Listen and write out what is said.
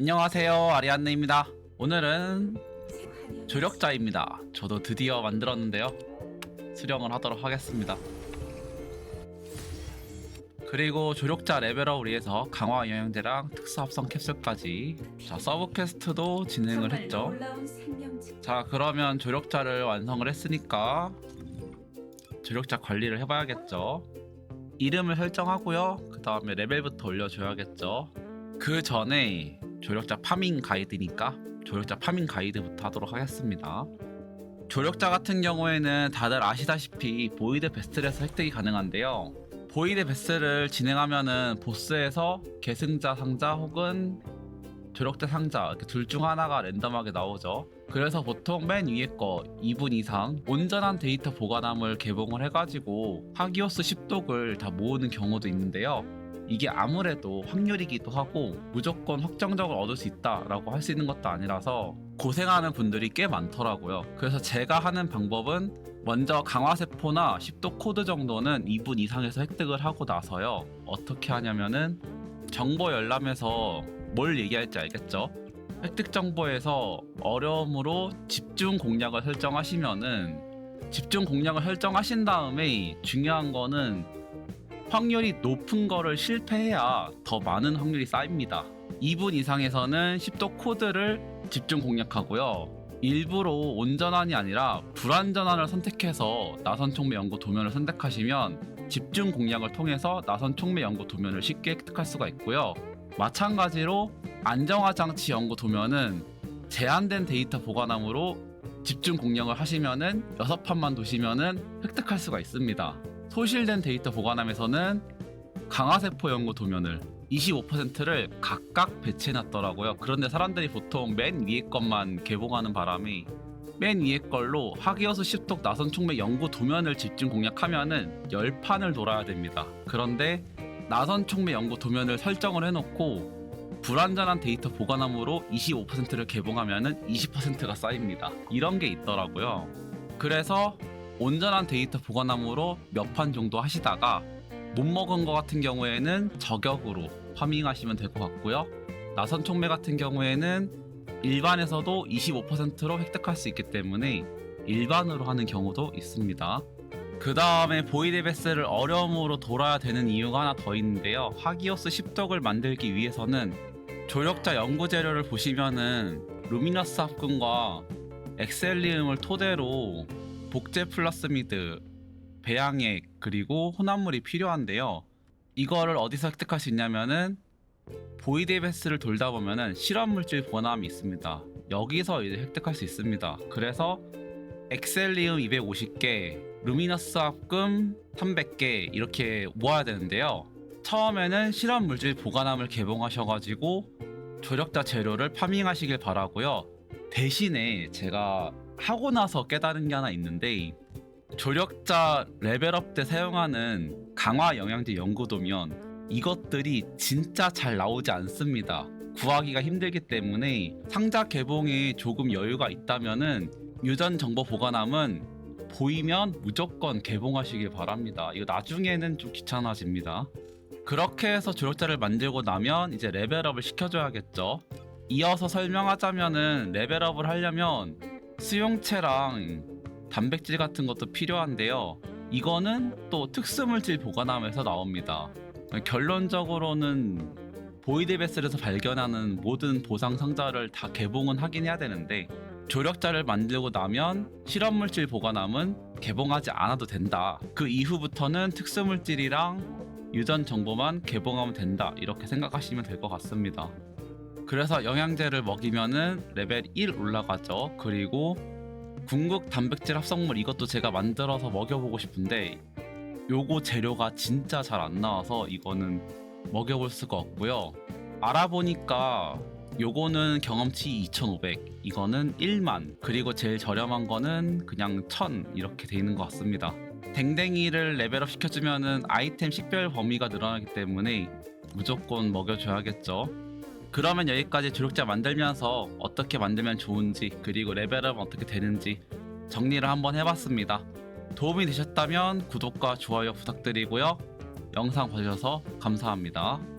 안녕하세요 아리안느입니다. 오늘은 조력자입니다. 저도 드디어 만들었는데요. 수령을 하도록 하겠습니다. 그리고 조력자 레벨업을 위해서 강화 영양제랑 특수 합성 캡슐까지. 자 서브 퀘스트도 진행을 했죠. 자 그러면 조력자를 완성을 했으니까 조력자 관리를 해봐야겠죠. 이름을 설정하고요. 그 다음에 레벨부터 올려줘야겠죠. 그 전에 조력자 파밍 가이드니까 조력자 파밍 가이드부터 하도록 하겠습니다 조력자 같은 경우에는 다들 아시다시피 보이드 베스트에서 획득이 가능한데요 보이드 베스트를 진행하면은 보스에서 계승자 상자 혹은 조력자 상자 이렇게 둘 중 하나가 랜덤하게 나오죠. 그래서 보통 맨 위에 거 2분 이상 온전한 데이터 보관함을 개봉을 해가지고 하기오스 10독을 다 모으는 경우도 있는데요. 이게 아무래도 확률이기도 하고 무조건 확정적으로 얻을 수 있다라고 할 수 있는 것도 아니라서 고생하는 분들이 꽤 많더라고요. 그래서 제가 하는 방법은 먼저 강화세포나 10도 코드 정도는 2분 이상에서 획득을 하고 나서요. 어떻게 하냐면은 정보 열람에서 뭘 얘기할지 알겠죠? 획득 정보에서 어려움으로 집중 공략을 설정하시면은 집중 공략을 설정하신 다음에 중요한 거는 확률이 높은 거를 실패해야 더 많은 확률이 쌓입니다. 2분 이상에서는 10도 코드를 집중 공략하고요. 일부러 온전한이 아니라 불완전한을 선택해서 나선 총매 연구 도면을 선택하시면 집중 공략을 통해서 나선 총매 연구 도면을 쉽게 획득할 수가 있고요. 마찬가지로 안정화 장치 연구 도면은 제한된 데이터 보관함으로 집중 공략을 하시면은 6판만 두시면은 획득할 수가 있습니다. 소실된 데이터 보관함에서는 강화세포 연구 도면을 25%를 각각 배치해놨더라고요. 그런데 사람들이 보통 맨 위에 것만 개봉하는 바람에 맨 위에 걸로 하기어스 10독 나선 총매 연구 도면을 집중 공략하면은 10판을 돌아야 됩니다. 그런데 나선 총매 연구 도면을 설정을 해놓고 불완전한 데이터 보관함으로 25%를 개봉하면은 20%가 쌓입니다. 이런 게 있더라고요. 그래서 온전한 데이터 보관함으로 몇 판 정도 하시다가 못 먹은 것 같은 경우에는 저격으로 파밍하시면 될 것 같고요. 나선 총매 같은 경우에는 일반에서도 25%로 획득할 수 있기 때문에 일반으로 하는 경우도 있습니다. 그 다음에 보이데베스를 어려움으로 돌아야 되는 이유가 하나 더 있는데요. 하기오스 10덕을 만들기 위해서는 조력자 연구 재료를 보시면은 루미너스 합금과 엑셀리움을 토대로 복제 플라스미드, 배양액 그리고 혼합물이 필요한데요. 이거를 어디서 획득할 수 있냐면은 보이데베스를 돌다 보면은 실험 물질 보관함이 있습니다. 여기서 이제 획득할 수 있습니다. 그래서 엑셀리움 250개, 루미너스 합금 300개 이렇게 모아야 되는데요. 처음에는 실험 물질 보관함을 개봉하셔가지고 조력자 재료를 파밍하시길 바라고요. 대신에 제가 하고 나서 깨달은 게 하나 있는데 조력자 레벨업 때 사용하는 강화 영양제 연구도면 이것들이 진짜 잘 나오지 않습니다. 구하기가 힘들기 때문에 상자 개봉에 조금 여유가 있다면은 유전 정보 보관함은 보이면 무조건 개봉하시길 바랍니다. 이거 나중에는 좀 귀찮아집니다. 그렇게 해서 조력자를 만들고 나면 이제 레벨업을 시켜줘야겠죠. 이어서 설명하자면은 레벨업을 하려면 수용체랑 단백질 같은 것도 필요한데요. 이거는 또 특수물질 보관함에서 나옵니다. 결론적으로는 보이드베스에서 발견하는 모든 보상 상자를 다 개봉은 하긴 해야 되는데 조력자를 만들고 나면 실험물질 보관함은 개봉하지 않아도 된다. 그 이후부터는 특수물질이랑 유전 정보만 개봉하면 된다. 이렇게 생각하시면 될 것 같습니다. 그래서 영양제를 먹이면은 레벨 1 올라가죠. 그리고 궁극 단백질 합성물 이것도 제가 만들어서 먹여보고 싶은데 요거 재료가 진짜 잘 안 나와서 이거는 먹여볼 수가 없고요. 알아보니까 요거는 경험치 2500 이거는 1만 그리고 제일 저렴한 거는 그냥 1000 이렇게 돼 있는 것 같습니다. 댕댕이를 레벨업 시켜주면은 아이템 식별 범위가 늘어나기 때문에 무조건 먹여줘야겠죠. 그러면 여기까지 조력자 만들면서 어떻게 만들면 좋은지 그리고 레벨업 어떻게 되는지 정리를 한번 해봤습니다. 도움이 되셨다면 구독과 좋아요 부탁드리고요. 영상 봐주셔서 감사합니다.